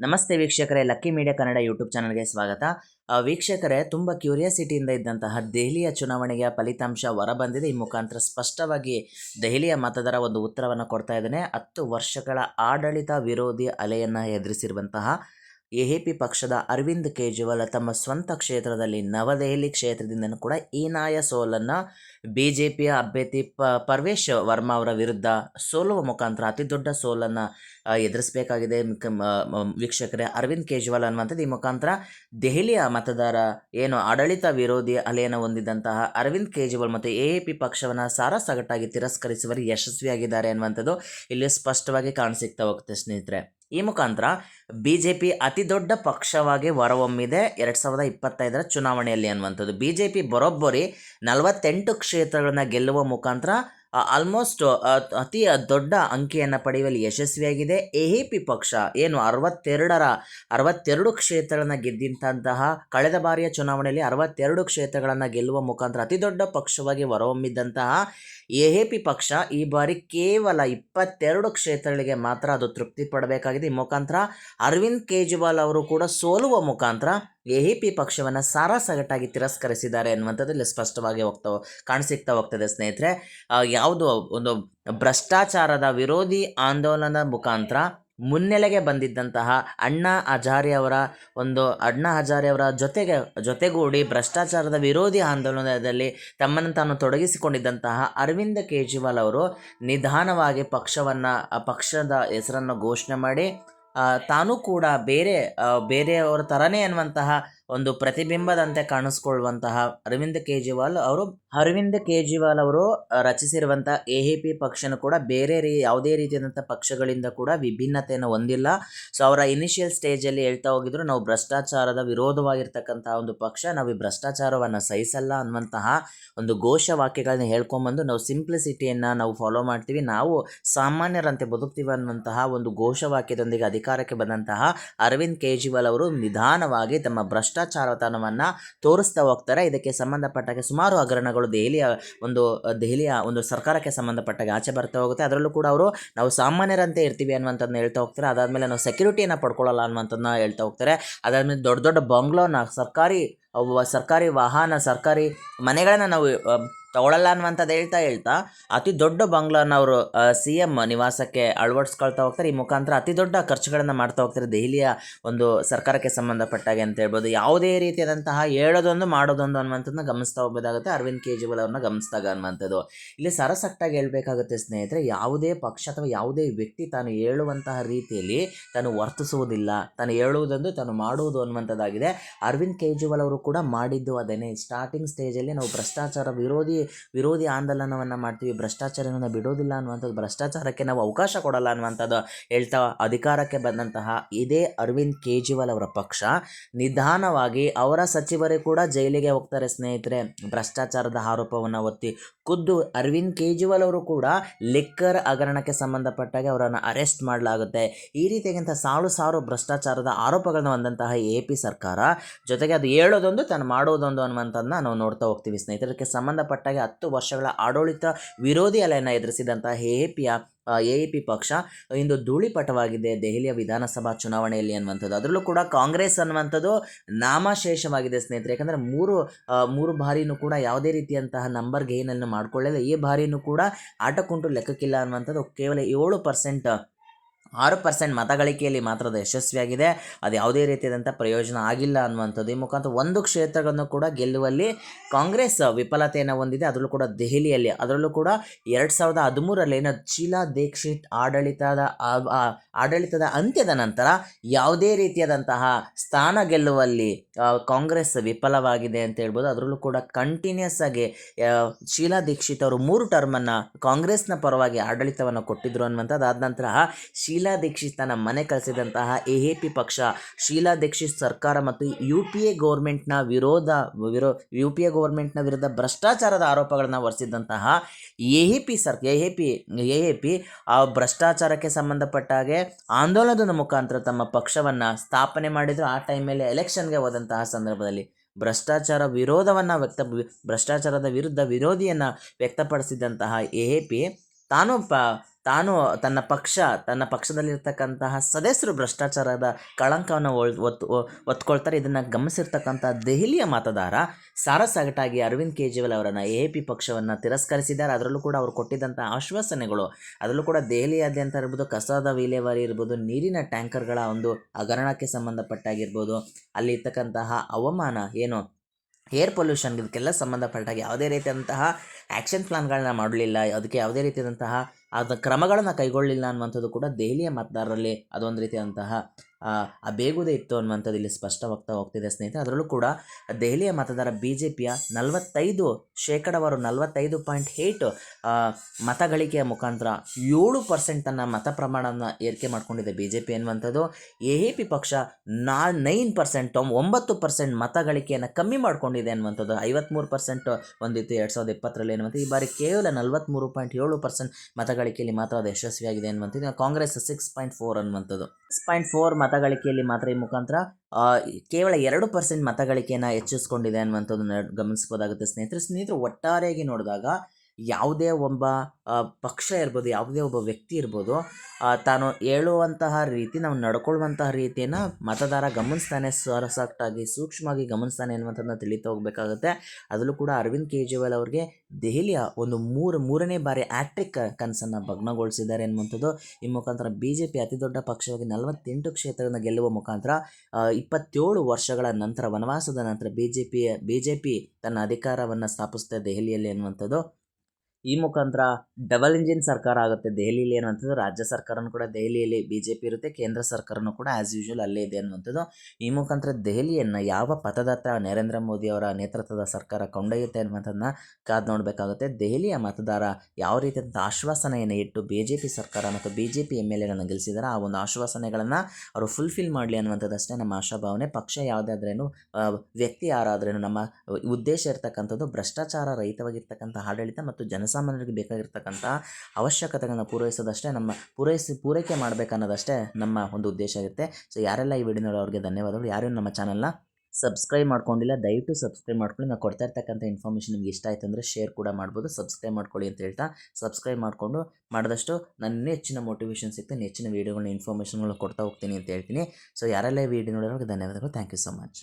ನಮಸ್ತೆ ವೀಕ್ಷಕರೇ, lucky media Kannada YouTube ಚಾನಲ್ಗೆ ಸ್ವಾಗತ. ವೀಕ್ಷಕರೇ, ತುಂಬ ಕ್ಯೂರಿಯಾಸಿಟಿಯಿಂದ ಇದ್ದಂತಹ ದೆಹಲಿಯ ಚುನಾವಣೆಯ ಫಲಿತಾಂಶ ಹೊರಬಂದಿದೆ. ಈ ಮುಖಾಂತರ ಸ್ಪಷ್ಟವಾಗಿ ದೆಹಲಿಯ ಮತದಾರ ಒಂದು ಉತ್ತರವನ್ನು ಕೊಡ್ತಾ ಇದ್ದಾನೆ. ಹತ್ತು ವರ್ಷಗಳ ಆಡಳಿತ ವಿರೋಧಿ ಅಲೆಯನ್ನು ಎದುರಿಸಿರುವಂತಹ ಎ ಪಿ ಪಕ್ಷದ ಅರವಿಂದ್ ಕೇಜ್ರಿವಾಲ್ ತಮ್ಮ ಸ್ವಂತ ಕ್ಷೇತ್ರದಲ್ಲಿ ನವದೆಹಲಿ ಕ್ಷೇತ್ರದಿಂದನೂ ಕೂಡ ಹೀನಾಯ ಸೋಲನ್ನು ಬಿ ಜೆ ಪಿಯ ಅಭ್ಯರ್ಥಿ ಪ ಪರ್ವೇಶ್ ವರ್ಮಾ ಅವರ ವಿರುದ್ಧ ಸೋಲುವ ಮುಖಾಂತರ ಅತಿ ದೊಡ್ಡ ಸೋಲನ್ನು ಎದುರಿಸಬೇಕಾಗಿದೆ. ವೀಕ್ಷಕರೇ, ಅರವಿಂದ್ ಕೇಜ್ರಿವಾಲ್ ಅನ್ನುವಂಥದ್ದು ಈ ಮುಖಾಂತರ ದೆಹಲಿಯ ಮತದಾರ, ಏನು ಆಡಳಿತ ವಿರೋಧಿ ಅಲೆಯನ್ನು ಹೊಂದಿದ್ದಂತಹ ಅರವಿಂದ್ ಕೇಜ್ರಿವಾಲ್ ಮತ್ತು ಎ ಪಿ ಪಕ್ಷವನ್ನು ಸಾರಾಸಗಟ್ಟಾಗಿ ತಿರಸ್ಕರಿಸುವಲ್ಲಿ ಯಶಸ್ವಿಯಾಗಿದ್ದಾರೆ ಅನ್ನುವಂಥದ್ದು ಇಲ್ಲಿ ಸ್ಪಷ್ಟವಾಗಿ ಕಾಣಿಸಿಕ್ತಾ ಹೋಗುತ್ತೆ ಸ್ನೇಹಿತರೆ. ಈ ಮುಖಾಂತರ ಬಿ ಜೆ ಪಿ ಅತಿ ದೊಡ್ಡ ಪಕ್ಷವಾಗಿ ಹೊರಹೊಮ್ಮಿದೆ ಎರಡು ಸಾವಿರದ ಇಪ್ಪತ್ತೈದರ ಚುನಾವಣೆಯಲ್ಲಿ ಅನ್ನುವಂಥದ್ದು. ಬಿ ಜೆ ಪಿ ಬರೋಬ್ಬರಿ ನಲವತ್ತೆಂಟು ಕ್ಷೇತ್ರಗಳನ್ನ ಗೆಲ್ಲುವ ಮುಖಾಂತರ ಆಲ್ಮೋಸ್ಟ್ ಅತಿ ದೊಡ್ಡ ಅಂಕಿಯನ್ನು ಪಡೆಯುವಲ್ಲಿ ಯಶಸ್ವಿಯಾಗಿದೆ. ಎ ಪಿ ಪಕ್ಷ ಏನು ಅರವತ್ತೆರಡರ, ಅರವತ್ತೆರಡು ಕ್ಷೇತ್ರಗಳನ್ನು ಗೆದ್ದಂತಹ ಕಳೆದ ಬಾರಿಯ ಚುನಾವಣೆಯಲ್ಲಿ ಅರವತ್ತೆರಡು ಕ್ಷೇತ್ರಗಳನ್ನು ಗೆಲ್ಲುವ ಮುಖಾಂತರ ಅತಿ ದೊಡ್ಡ ಪಕ್ಷವಾಗಿ ಹೊರಹೊಮ್ಮಿದ್ದಂತಹ ಎ ಪಿ ಪಕ್ಷ ಈ ಬಾರಿ ಕೇವಲ ಇಪ್ಪತ್ತೆರಡು ಕ್ಷೇತ್ರಗಳಿಗೆ ಮಾತ್ರ ಅದು ತೃಪ್ತಿ ಪಡಬೇಕಾಗಿದೆ. ಈ ಮುಖಾಂತರ ಅರವಿಂದ್ ಕೇಜ್ರಿವಾಲ್ ಅವರು ಕೂಡ ಸೋಲುವ ಮುಖಾಂತರ ಎ ಪಿ ಪಕ್ಷವನ್ನು ಸಾರಾಸಗಟ್ಟಾಗಿ ತಿರಸ್ಕರಿಸಿದ್ದಾರೆ ಅನ್ನುವಂಥದ್ದು ಇಲ್ಲಿ ಸ್ಪಷ್ಟವಾಗಿ ಹೋಗ್ತಾ ಕಾಣಿಸಿಕ್ತಾ ಹೋಗ್ತದೆ ಸ್ನೇಹಿತರೆ. ಯಾವುದು ಒಂದು ಭ್ರಷ್ಟಾಚಾರದ ವಿರೋಧಿ ಆಂದೋಲನದ ಮುಖಾಂತರ ಮುನ್ನೆಲೆಗೆ ಬಂದಿದ್ದಂತಹ ಅಣ್ಣಾ ಅವರ ಒಂದು, ಅಣ್ಣಾ ಅವರ ಜೊತೆಗೆ, ಜೊತೆಗೂಡಿ ಭ್ರಷ್ಟಾಚಾರದ ವಿರೋಧಿ ಆಂದೋಲನದಲ್ಲಿ ತಮ್ಮನ್ನು ತಾನು ತೊಡಗಿಸಿಕೊಂಡಿದ್ದಂತಹ ಅರವಿಂದ ಕೇಜ್ರಿವಾಲ್ ಅವರು ನಿಧಾನವಾಗಿ ಪಕ್ಷವನ್ನು, ಪಕ್ಷದ ಹೆಸರನ್ನು ಘೋಷಣೆ ಮಾಡಿ ತಾನೂ ಕೂಡ ಬೇರೆ ಬೇರೆಯವರ ಥರನೇ ಅನ್ನುವಂತಹ ಒಂದು ಪ್ರತಿಬಿಂಬದಂತೆ ಕಾಣಿಸ್ಕೊಳ್ಳುವಂತಹ ಅರವಿಂದ್ ಕೇಜ್ರಿವಾಲ್ ಅವರು. ಅರವಿಂದ್ ಕೇಜ್ರಿವಾಲ್ ಅವರು ರಚಿಸಿರುವಂತಹ ಎ ಎ ಪಿ ಪಕ್ಷನ ಕೂಡ ಬೇರೆ ರೀ, ಯಾವುದೇ ರೀತಿಯಾದಂಥ ಪಕ್ಷಗಳಿಂದ ಕೂಡ ವಿಭಿನ್ನತೆಯನ್ನು ಹೊಂದಿಲ್ಲ. ಸೊ, ಅವರ ಇನಿಷಿಯಲ್ ಸ್ಟೇಜಲ್ಲಿ ಹೇಳ್ತಾ ಹೋಗಿದ್ರು, ನಾವು ಭ್ರಷ್ಟಾಚಾರದ ವಿರೋಧವಾಗಿರ್ತಕ್ಕಂತಹ ಒಂದು ಪಕ್ಷ, ನಾವು ಈ ಭ್ರಷ್ಟಾಚಾರವನ್ನು ಸಹಿಸಲ್ಲ ಅನ್ನುವಂತಹ ಒಂದು ಘೋಷವಾಕ್ಯಗಳನ್ನ ಹೇಳ್ಕೊಂಬಂದು ನಾವು ಸಿಂಪ್ಲಿಸಿಟಿಯನ್ನು ನಾವು ಫಾಲೋ ಮಾಡ್ತೀವಿ. ನಾವು ಸಾಮಾನ್ಯರಂತೆ ಬದುಕ್ತೀವಿ ಅನ್ನುವಂತಹ ಒಂದು ಘೋಷವಾಕ್ಯದೊಂದಿಗೆ ಅಧಿಕಾರಕ್ಕೆ ಬಂದಂತಹ ಅರವಿಂದ್ ಕೇಜ್ರಿವಾಲ್ ಅವರು ನಿಧಾನವಾಗಿ ತಮ್ಮ ಭ್ರಷ್ಟಾಚಾರತನವನ್ನು ತೋರಿಸ್ತಾ ಹೋಗ್ತಾರೆ. ಇದಕ್ಕೆ ಸಂಬಂಧಪಟ್ಟಾಗೆ ಸುಮಾರು ಹಗರಣಗಳು ದೆಹಲಿಯ ಒಂದು ದೆಹಲಿಯ ಒಂದು ಸರ್ಕಾರಕ್ಕೆ ಸಂಬಂಧಪಟ್ಟಾಗೆ ಆಚೆ ಬರ್ತಾ ಹೋಗುತ್ತೆ. ಅದರಲ್ಲೂ ಕೂಡ ಅವರು ನಾವು ಸಾಮಾನ್ಯರಂತೆ ಇರ್ತೀವಿ ಅನ್ನುವಂಥದ್ದನ್ನ ಹೇಳ್ತಾ ಹೋಗ್ತಾರೆ. ಅದಾದಮೇಲೆ ನಾವು ಸೆಕ್ಯೂರಿಟಿಯನ್ನು ಪಡ್ಕೊಳ್ಳಲ್ಲ ಅನ್ನುವಂಥದ್ದನ್ನ ಹೇಳ್ತಾ ಹೋಗ್ತಾರೆ. ಅದಾದಮೇಲೆ ದೊಡ್ಡ ದೊಡ್ಡ ಬಂಗ್ಲೋನ ಸರ್ಕಾರಿ ಸರ್ಕಾರಿ ವಾಹನ, ಸರ್ಕಾರಿ ಮನೆಗಳನ್ನು ನಾವು ತಗೊಳ್ಳಲ್ಲ ಅನ್ನುವಂಥದ್ದು ಹೇಳ್ತಾ ಹೇಳ್ತಾ ಅತಿ ದೊಡ್ಡ ಬಂಗ್ಲಾನ ಅವರು ಸಿ ಎಂ ನಿವಾಸಕ್ಕೆ ಅಳವಡಿಸ್ಕೊಳ್ತಾ ಹೋಗ್ತಾರೆ. ಈ ಮುಖಾಂತರ ಅತಿ ದೊಡ್ಡ ಖರ್ಚುಗಳನ್ನು ಮಾಡ್ತಾ ಹೋಗ್ತಾರೆ ದೆಹಲಿಯ ಒಂದು ಸರ್ಕಾರಕ್ಕೆ ಸಂಬಂಧಪಟ್ಟಾಗೆ ಅಂತ ಹೇಳ್ಬೋದು. ಯಾವುದೇ ರೀತಿಯಾದಂತಹ ಹೇಳೋದೊಂದು ಮಾಡೋದೊಂದು ಅನ್ನುವಂಥದ್ದನ್ನ ಗಮನಿಸ್ತಾ ಹೋಗ್ಬೋದಾಗುತ್ತೆ ಅರವಿಂದ್ ಕೇಜ್ರಿವಾಲ್ ಅವ್ರನ್ನ ಗಮನಿಸಿದಾಗ ಅನ್ನುವಂಥದ್ದು. ಇಲ್ಲಿ ಸರಸಟ್ಟಾಗಿ ಹೇಳ್ಬೇಕಾಗುತ್ತೆ ಸ್ನೇಹಿತರೆ, ಯಾವುದೇ ಪಕ್ಷ ಅಥವಾ ಯಾವುದೇ ವ್ಯಕ್ತಿ ತಾನು ಹೇಳುವಂತಹ ರೀತಿಯಲ್ಲಿ ತಾನು ವರ್ತಿಸುವುದಿಲ್ಲ. ತಾನು ಹೇಳುವುದೊಂದು, ತಾನು ಮಾಡುವುದು ಅನ್ನುವಂಥದ್ದಾಗಿದೆ. ಅರವಿಂದ್ ಕೇಜ್ರಿವಾಲ್ ಅವರು ಕೂಡ ಮಾಡಿದ್ದು ಅದನ್ನೇ ಸ್ಟಾರ್ಟಿಂಗ್ ಸ್ಟೇಜಲ್ಲಿ ನಾವು ಭ್ರಷ್ಟಾಚಾರ ವಿರೋಧಿ ವಿರೋಧಿ ಆಂದೋಲನವನ್ನು ಮಾಡ್ತೀವಿ, ಭ್ರಷ್ಟಾಚಾರವನ್ನು ಬಿಡೋದಿಲ್ಲ ಅನ್ನುವಂಥದ್ದು, ಭ್ರಷ್ಟಾಚಾರಕ್ಕೆ ನಾವು ಅವಕಾಶ ಕೊಡಲ್ಲ ಅನ್ನುವಂಥದ್ದು ಹೇಳ್ತಾ ಅಧಿಕಾರಕ್ಕೆ ಬಂದಂತಹ ಇದೇ ಅರವಿಂದ್ ಕೇಜ್ರಿವಾಲ್ ಅವರ ಪಕ್ಷ. ನಿಧಾನವಾಗಿ ಅವರ ಸಚಿವರೇ ಕೂಡ ಜೈಲಿಗೆ ಹೋಗ್ತಾರೆ ಸ್ನೇಹಿತರೆ. ಭ್ರಷ್ಟಾಚಾರದ ಆರೋಪವನ್ನು ಒತ್ತಿ ಖುದ್ದು ಅರವಿಂದ್ ಕೇಜ್ರಿವಾಲ್ ಅವರು ಕೂಡ ಲಿಕ್ಕರ್ ಹಗರಣಕ್ಕೆ ಸಂಬಂಧಪಟ್ಟಾಗೆ ಅವರನ್ನು ಅರೆಸ್ಟ್ ಮಾಡಲಾಗುತ್ತೆ. ಈ ರೀತಿಯಾದಂಥ ಸಾಲು ಸಾರು ಭ್ರಷ್ಟಾಚಾರದ ಆರೋಪಗಳನ್ನು ಹೊಂದಂತಹ ಎ ಪಿ ಸರ್ಕಾರ, ಜೊತೆಗೆ ಅದು ಹೇಳೋದೊಂದು, ತಾನು ಮಾಡೋದೊಂದು ಅನ್ನುವಂಥದ್ದನ್ನ ನಾವು ನೋಡ್ತಾ ಹೋಗ್ತೀವಿ ಸ್ನೇಹಿತರಕ್ಕೆ ಸಂಬಂಧಪಟ್ಟಾಗೆ ಹತ್ತು ವರ್ಷಗಳ ಆಡಳಿತ ವಿರೋಧಿ ಅಲೆಯನ್ನು ಎದುರಿಸಿದಂಥ ಎ ಪಿಯ ಎ ಪಿ ಪಕ್ಷ ಇಂದು ಧೂಳಿಪಟವಾಗಿದೆ ದೆಹಲಿಯ ವಿಧಾನಸಭಾ ಚುನಾವಣೆಯಲ್ಲಿ ಅನ್ನುವಂಥದ್ದು. ಅದರಲ್ಲೂ ಕೂಡ ಕಾಂಗ್ರೆಸ್ ಅನ್ನುವಂಥದ್ದು ನಾಮಶೇಷವಾಗಿದೆ ಸ್ನೇಹಿತರೆ. ಯಾಕಂದರೆ ಮೂರು ಮೂರು ಬಾರಿನೂ ಕೂಡ ಯಾವುದೇ ರೀತಿಯಂತಹ ನಂಬರ್ ಗೇನನ್ನು ಮಾಡಿಕೊಳ್ಳಲಿಲ್ಲ ಈ ಬಾರಿಯೂ ಕೂಡ ಆಟಕ್ಕುಂಟು ಲೆಕ್ಕಕ್ಕಿಲ್ಲ ಅನ್ನುವಂಥದ್ದು ಕೇವಲ ಏಳು ಪರ್ಸೆಂಟ್ ಆರು ಪರ್ಸೆಂಟ್ ಮತಗಳಿಕೆಯಲ್ಲಿ ಮಾತ್ರ ಅದು ಯಶಸ್ವಿಯಾಗಿದೆ. ಅದು ಯಾವುದೇ ರೀತಿಯಾದಂಥ ಪ್ರಯೋಜನ ಆಗಿಲ್ಲ ಅನ್ನುವಂಥದ್ದು. ಈ ಮುಖಾಂತರ ಒಂದು ಕ್ಷೇತ್ರಗಳನ್ನು ಕೂಡ ಗೆಲ್ಲುವಲ್ಲಿ ಕಾಂಗ್ರೆಸ್ ವಿಫಲತೆಯನ್ನು ಹೊಂದಿದೆ. ಅದರಲ್ಲೂ ಕೂಡ ದೆಹಲಿಯಲ್ಲಿ, ಅದರಲ್ಲೂ ಕೂಡ ಎರಡು ಸಾವಿರದ ಹದಿಮೂರರಲ್ಲಿ ಏನೋ ಶೀಲಾ ದೀಕ್ಷಿತ್ ಆಡಳಿತದ ಆಡಳಿತದ ಅಂತ್ಯದ ನಂತರ ಯಾವುದೇ ರೀತಿಯಾದಂತಹ ಸ್ಥಾನ ಗೆಲ್ಲುವಲ್ಲಿ ಕಾಂಗ್ರೆಸ್ ವಿಫಲವಾಗಿದೆ ಅಂತ ಹೇಳ್ಬೋದು. ಅದರಲ್ಲೂ ಕೂಡ ಕಂಟಿನ್ಯೂಸ್ ಆಗಿ ಶೀಲಾ ದೀಕ್ಷಿತ್ ಅವರು ಮೂರು ಟರ್ಮನ್ನು ಕಾಂಗ್ರೆಸ್ನ ಪರವಾಗಿ ಆಡಳಿತವನ್ನು ಕೊಟ್ಟಿದ್ರು ಅನ್ನುವಂಥದ್ದು. ಆದ ನಂತರ ದೀಕ್ಷಿತ್ ತನ್ನ ಮನೆ ಕಳಿಸಿದಂತಹ ಎ ಎ ಪಿ ಪಕ್ಷ, ಶೀಲಾ ದೀಕ್ಷಿತ್ ಸರ್ಕಾರ ಮತ್ತು ಯು ಪಿ ಎ ಗೌರ್ಮೆಂಟ್ನ ವಿರೋಧ, ವಿರೋ, ಯು ಪಿ ಎ ಗೌರ್ಮೆಂಟ್ನ ವಿರುದ್ಧ ಭ್ರಷ್ಟಾಚಾರದ ಆರೋಪಗಳನ್ನು ಹೊರಿಸಿದಂತಹ A A P sir A A P, A A P ಆ ಭ್ರಷ್ಟಾಚಾರಕ್ಕೆ ಸಂಬಂಧಪಟ್ಟ ಹಾಗೆ ಆಂದೋಲನದ ಮುಖಾಂತರ ತಮ್ಮ ಪಕ್ಷವನ್ನು ಸ್ಥಾಪನೆ ಮಾಡಿದರು. ಆ ಟೈಮಲ್ಲಿ ಎಲೆಕ್ಷನ್ಗೆ ಹೋದಂತಹ ಸಂದರ್ಭದಲ್ಲಿ ಭ್ರಷ್ಟಾಚಾರ ವಿರೋಧವನ್ನು ವ್ಯಕ್ತ, ಭ್ರಷ್ಟಾಚಾರದ ವಿರುದ್ಧ ವಿರೋಧಿಯನ್ನು ವ್ಯಕ್ತಪಡಿಸಿದಂತಹ ಎ ಎ ಪಿ ತಾನು ಪ ತಾನು ತನ್ನ ಪಕ್ಷ, ತನ್ನ ಪಕ್ಷದಲ್ಲಿರ್ತಕ್ಕಂತಹ ಸದಸ್ಯರು ಭ್ರಷ್ಟಾಚಾರದ ಕಳಂಕವನ್ನು ಒತ್ತು ಒತ್ಕೊಳ್ತಾರೆ. ಇದನ್ನು ಗಮನಿಸಿರ್ತಕ್ಕಂಥ ದೆಹಲಿಯ ಮತದಾರ ಸಾರಸಗಟಾಗಿ ಅರವಿಂದ್ ಕೇಜ್ರಿವಾಲ್ ಅವರನ್ನು ಎ ಪಿ ಪಕ್ಷವನ್ನು ತಿರಸ್ಕರಿಸಿದ್ದಾರೆ. ಅದರಲ್ಲೂ ಕೂಡ ಅವರು ಕೊಟ್ಟಿದ್ದಂಥ ಆಶ್ವಾಸನೆಗಳು, ಅದರಲ್ಲೂ ಕೂಡ ದೆಹಲಿಯಾದ್ಯಂತ ಇರ್ಬೋದು, ಕಸದ ವಿಲೇವಾರಿ ಇರ್ಬೋದು, ನೀರಿನ ಟ್ಯಾಂಕರ್ಗಳ ಒಂದು ಹಗರಣಕ್ಕೆ ಸಂಬಂಧಪಟ್ಟಾಗಿರ್ಬೋದು ಅಲ್ಲಿ ಇರ್ತಕ್ಕಂತಹ ಅವಮಾನ ಏನು ಏರ್ ಪೊಲ್ಯೂಷನ್ ಇದಕ್ಕೆಲ್ಲ ಸಂಬಂಧಪಟ್ಟಾಗ ಯಾವುದೇ ರೀತಿಯಾದಂತಹ ಆ್ಯಕ್ಷನ್ ಪ್ಲಾನ್ಗಳನ್ನ ಮಾಡಲಿಲ್ಲ, ಅದಕ್ಕೆ ಯಾವುದೇ ರೀತಿಯಾದಂತಹ ಅದು ಕ್ರಮಗಳನ್ನು ಕೈಗೊಳ್ಳಲಿಲ್ಲ ಅನ್ನುವಂಥದ್ದು ಕೂಡ ದೆಹಲಿಯ ಮತದಾರರಲ್ಲಿ ಅದೊಂದು ರೀತಿಯಾದಂತಹ ಆ, ಬೇಗುದೇ ಇತ್ತು ಅನ್ನುವಂಥದ್ದು ಇಲ್ಲಿ ಸ್ಪಷ್ಟವಾಗ್ತಾ ಹೋಗ್ತಿದೆ ಸ್ನೇಹಿತರೆ. ಅದರಲ್ಲೂ ಕೂಡ ದೆಹಲಿಯ ಮತದಾರ ಬಿ ಜೆ ಪಿಯ ನಲವತ್ತೈದು ಶೇಕಡವಾರು ನಲವತ್ತೈದು ಪಾಯಿಂಟ್ ಏಯ್ಟ್ ಮತಗಳಿಕೆಯ ಮುಖಾಂತರ ಏಳು ಪರ್ಸೆಂಟ್ ತನ್ನ ಮತ ಪ್ರಮಾಣವನ್ನು ಏರಿಕೆ ಮಾಡಿಕೊಂಡಿದೆ ಬಿ ಜೆ ಪಿ ಅನ್ನುವಂಥದ್ದು. ಎ ಎ ಪಿ ಪಕ್ಷ ನಾ ನೈನ್ ಪರ್ಸೆಂಟ್ ಒಂಬತ್ತು ಪರ್ಸೆಂಟ್ ಮತಗಳಿಕೆಯನ್ನು ಕಮ್ಮಿ ಮಾಡಿಕೊಂಡಿದೆ ಅನ್ನುವಂಥದ್ದು. ಐವತ್ತ್ಮೂರು ಪರ್ಸೆಂಟ್ ಒಂದಿತ್ತು ಎರಡು ಸಾವಿರದ ಇಪ್ಪತ್ತರಲ್ಲಿ ಅನ್ನುವಂಥದ್ದು. ಈ ಬಾರಿ ಕೇವಲ ನಲವತ್ತ್ಮೂರು ಪಾಯಿಂಟ್ ಏಳು ಪರ್ಸೆಂಟ್ ಮತಗಳಿಕೆಯಲ್ಲಿ ಮಾತ್ರ ಅದು ಯಶಸ್ವಿಯಾಗಿದೆ ಅನ್ನುವಂಥದ್ದು. ಕಾಂಗ್ರೆಸ್ ಸಿಕ್ಸ್ ಪಾಯಿಂಟ್ ಫೋರ್ ಅನ್ನುವಂಥದ್ದು. ಪಾಯಿಂಟ್ ಫೋರ್ ಮತಗಳಿಕೆಯಲ್ಲಿ ಮಾತ್ರ ಈ ಮುಖಾಂತರ ಕೇವಲ ಎರಡು ಪರ್ಸೆಂಟ್ ಮತಗಳಿಕೆಯನ್ನು ಹೆಚ್ಚಿಸ್ಕೊಂಡಿದೆ ಅನ್ನುವಂಥದ್ದು ಗಮನಿಸ್ಬೋದಾಗುತ್ತೆ ಸ್ನೇಹಿತರೆ. ಸ್ನೇಹಿತರು, ಒಟ್ಟಾರೆಯಾಗಿ ನೋಡಿದಾಗ ಯಾವುದೇ ಒಬ್ಬ ಪಕ್ಷ ಇರ್ಬೋದು, ಯಾವುದೇ ಒಬ್ಬ ವ್ಯಕ್ತಿ ಇರ್ಬೋದು ತಾನು ಹೇಳುವಂತಹ ರೀತಿ, ನಾವು ನಡ್ಕೊಳ್ಳುವಂತಹ ರೀತಿಯನ್ನು ಮತದಾರ ಗಮನಿಸ್ತಾನೆ, ಸರಸಾಕ್ಟಾಗಿ, ಸೂಕ್ಷ್ಮವಾಗಿ ಗಮನಿಸ್ತಾನೆ ಅನ್ನುವಂಥದ್ದನ್ನ ತಿಳಿತಾ ಹೋಗಬೇಕಾಗುತ್ತೆ. ಅದರಲ್ಲೂ ಕೂಡ ಅರವಿಂದ್ ಕೇಜ್ರಿವಾಲ್ ಅವರಿಗೆ ದೆಹಲಿಯ ಒಂದು ಮೂರು, ಮೂರನೇ ಬಾರಿ ಆಟ್ರಿಕ್ ಕನಸನ್ನು ಭಗ್ನಗೊಳಿಸಿದ್ದಾರೆ ಅನ್ನುವಂಥದ್ದು. ಈ ಮುಖಾಂತರ ಬಿ ಜೆ ಪಿ ಅತಿ ದೊಡ್ಡ ಪಕ್ಷವಾಗಿ ನಲವತ್ತೆಂಟು ಕ್ಷೇತ್ರಗಳನ್ನು ಗೆಲ್ಲುವ ಮುಖಾಂತರ ಇಪ್ಪತ್ತೇಳು ವರ್ಷಗಳ ನಂತರ, ವನವಾಸದ ನಂತರ B J P B J P ತನ್ನ ಅಧಿಕಾರವನ್ನು ಸ್ಥಾಪಿಸುತ್ತೆ ದೆಹಲಿಯಲ್ಲಿ ಅನ್ನುವಂಥದ್ದು. ಈ ಮುಖಾಂತರ ಡಬಲ್ ಇಂಜಿನ್ ಸರ್ಕಾರ ಆಗುತ್ತೆ. ದೆಹಲಿಯಲ್ಲಿ ಅನ್ನುವಂಥದ್ದು ರಾಜ್ಯ ಸರ್ಕಾರನೂ ಕೂಡ ದೆಹಲಿಯಲ್ಲಿ ಬಿ ಜೆ ಇರುತ್ತೆ. ಕೇಂದ್ರ ಸರ್ಕಾರನೂ ಕೂಡ ಆ್ಯಸ್ ಯೂಶುವಲ್ ಅಲ್ಲೇ ಇದೆ ಅನ್ನುವಂಥದ್ದು. ಈ ಮುಖಾಂತರ ದೆಹಲಿಯನ್ನು ಯಾವ ಪಥದತ್ತ ನರೇಂದ್ರ ಮೋದಿ ಅವರ ನೇತೃತ್ವದ ಸರ್ಕಾರ ಕೊಂಡೊಯ್ಯುತ್ತೆ ಅನ್ನುವಂಥದ್ದನ್ನ ಕಾದು ನೋಡಬೇಕಾಗುತ್ತೆ. ದೆಹಲಿಯ ಮತದಾರ ಯಾವ ರೀತಿಯಾದಂಥ ಆಶ್ವಾಸನೆಯನ್ನು ಇಟ್ಟು ಬಿ ಜೆ ಪಿ ಸರ್ಕಾರ ಮತ್ತು B J P M L ಎಗಳನ್ನು ಗೆಲ್ಲಿಸಿದ್ದಾರೆ ಆ ಒಂದು ಆಶ್ವಾಸನೆಗಳನ್ನು ಅವರು ಫುಲ್ಫಿಲ್ ಮಾಡಲಿ ಅನ್ನುವಂಥದ್ದಷ್ಟೇ ನಮ್ಮ ಆಶಾಭಾವನೆ. ಪಕ್ಷ ಯಾವುದಾದ್ರೇನು ವ್ಯಕ್ತಿ ಯಾರಾದ್ರೇನು, ನಮ್ಮ ಉದ್ದೇಶ ಇರ್ತಕ್ಕಂಥದ್ದು ಭ್ರಷ್ಟಾಚಾರ ರಹಿತವಾಗಿರ್ತಕ್ಕಂಥ ಆಡಳಿತ ಮತ್ತು ಜನಸಾಮಾನ್ಯರಿಗೆ ಬೇಕಾಗಿರ್ತಕ್ಕಂಥ ಅವಶ್ಯಕತೆಗಳನ್ನು ಪೂರೈಸೋದಷ್ಟೇ ನಮ್ಮ ಪೂರೈಸಿ, ಪೂರೈಕೆ ಮಾಡಬೇಕನ್ನೋದಷ್ಟೇ ನಮ್ಮ ಒಂದು ಉದ್ದೇಶ ಇರುತ್ತೆ ಸೊ ಯಾರೆಲ್ಲ ಈ ವಿಡಿಯೋ ನೋಡೋ ಅವ್ರಿಗೆ ಧನ್ಯವಾದಗಳು. ಯಾರು ನಮ್ಮ ಚಾನಲ್ನ ಸಬ್ಸ್ಕ್ರೈಬ್ ಮಾಡ್ಕೊಂಡಿಲ್ಲ, ದಯವಿಟ್ಟು ಸಬ್ಸ್ಕ್ರೈಬ್ ಮಾಡ್ಕೊಳ್ಳಿ. ನಾವು ಕೊಡ್ತಾ ಇರ್ತಕ್ಕಂಥ ಇನ್ಫಾರ್ಮೇಷನ್ ನಿಮ್ಗೆ ಇಷ್ಟ ಆಯ್ತು ಅಂದರೆ ಶೇರ್ ಕೂಡ ಮಾಡ್ಬೋದು. ಸಬ್ಸ್ಕ್ರೈಬ್ ಮಾಡ್ಕೊಳ್ಳಿ ಅಂತ ಹೇಳ್ತಾ ಸಬ್ಸ್ಕ್ರೈಬ್ ಮಾಡಿಕೊಂಡು ಮಾಡಿದಷ್ಟು ನನ್ನ ಹೆಚ್ಚಿನ ಮೋಟಿವೇಶನ್ ಸಿಗ್ತದೆ ಹೆಚ್ಚಿನ ವೀಡಿಯೋಗಳನ್ನ ಇನ್ಫಾರ್ಮೇಷನ್ಗಳನ್ನ ಕೊಡ್ತಾ ಹೋಗ್ತೀನಿ ಅಂತ ಹೇಳ್ತೀನಿ. ಸೊ ಯಾರೆಲ್ಲ ಈ ವಿಡಿಯೋ ನೋಡೋರಿಗೆ ಧನ್ಯವಾದಗಳು. Thank you so much